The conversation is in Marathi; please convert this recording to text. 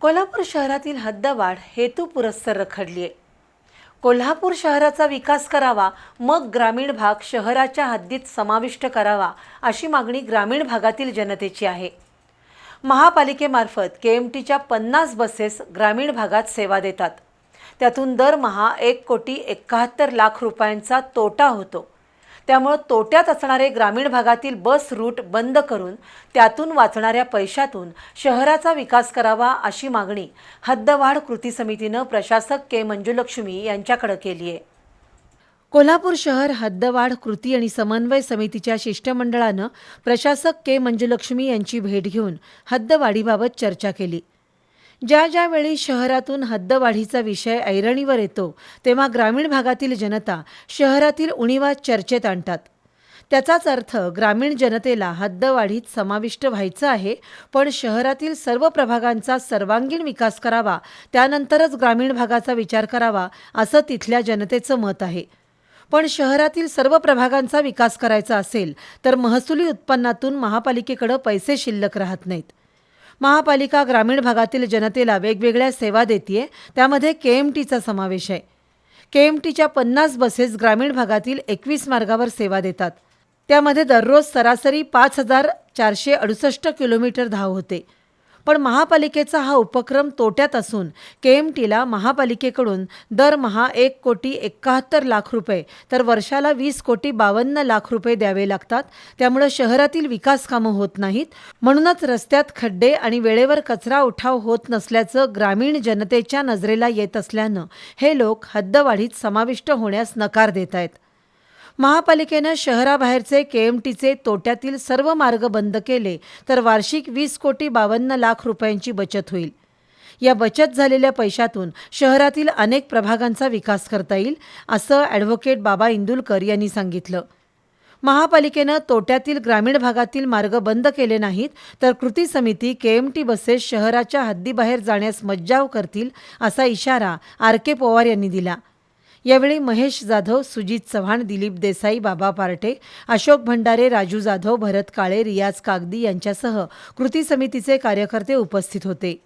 कोल्हापूर शहरातील हद्दवाढ हेतुपुरस्सर रखडली आहे कोल्हापूर शहराचा विकास करावा मग ग्रामीण भाग शहराच्या हद्दीत समाविष्ट करावा अशी मागणी ग्रामीण भागातील जनतेची आहे. महापालिकेमार्फत के एम टीच्या पन्नास बसेस ग्रामीण भागात सेवा देतात. त्यातून दरमहा एक कोटी एकाहत्तर लाख रुपयांचा तोटा होतो. त्यामुळं तोट्यात असणारे ग्रामीण भागातील बस रूट बंद करून त्यातून वाचणाऱ्या पैशातून शहराचा विकास करावा अशी मागणी हद्दवाढ कृती समितीनं प्रशासक के मंजुलक्ष्मी यांच्याकडे केली आहे. कोल्हापूर शहर हद्दवाढ कृती आणि समन्वय समितीच्या शिष्टमंडळानं प्रशासक के मंजुलक्ष्मी यांची भेट घेऊन हद्दवाढीबाबत चर्चा केली. ज्या ज्यावेळी शहरातून हद्दवाढीचा विषय ऐरणीवर येतो तेव्हा ग्रामीण भागातील जनता शहरातील उणीवा चर्चेत आणतात. त्याचाच अर्थ ग्रामीण जनतेला हद्दवाढीत समाविष्ट व्हायचं आहे पण शहरातील सर्व प्रभागांचा सर्वांगीण विकास करावा त्यानंतरच ग्रामीण भागाचा विचार करावा असं तिथल्या जनतेचं मत आहे. पण शहरातील सर्व प्रभागांचा विकास करायचा असेल तर महसुली उत्पन्नातून महापालिकेकडं पैसे शिल्लक राहत नाहीत. महापालिका ग्रामीण भागातील जनतेला वेगवेगळ्या सेवा देते त्यामध्ये के एम टीचा समावेश आहे. के एम टीच्या पन्नास बसेस ग्रामीण भागातील एकवीस मार्गावर सेवा देतात. त्यामध्ये दररोज सरासरी पाच हजार चारशे अडुसष्ट किलोमीटर धाव होते. पण महापालिकेचा हा उपक्रम तोट्यात असून के एम टीला महापालिकेकडून दरमहा एक कोटी एकाहत्तर लाख रुपये तर वर्षाला वीस कोटी बावन्न लाख रुपये द्यावे लागतात. त्यामुळं शहरातील विकास कामं होत नाहीत. म्हणूनच रस्त्यात खड्डे आणि वेळेवर कचरा उठाव होत नसल्याचं ग्रामीण जनतेच्या नजरेला येत असल्यानं हे लोक हद्दवाढीत समाविष्ट होण्यास नकार देत आहेत महापालिकेनं शहराबाहेरचे के एम टीचे तोट्यातील सर्व मार्ग बंद केले तर वार्षिक वीस कोटी बावन्न लाख रुपयांची बचत होईल. या बचत झालेल्या पैशातून शहरातील अनेक प्रभागांचा विकास करता येईल असं ॲडव्होकेट बाबा इंदुलकर यांनी सांगितलं. महापालिकेनं तोट्यातील ग्रामीण भागातील मार्ग बंद केले नाहीत तर कृती समिती के एम टी बसेस शहराच्या हद्दीबाहेर जाण्यास मज्जाव करतील असा इशारा आर के पवार यांनी दिला. यावेळी महेश जाधव सुजित चव्हाण दिलीप देसाई बाबा पार्टे अशोक भंडारे राजू जाधव भरत काळे रियाज कागदी यांच्यासह कृती समितीचे कार्यकर्ते उपस्थित होते.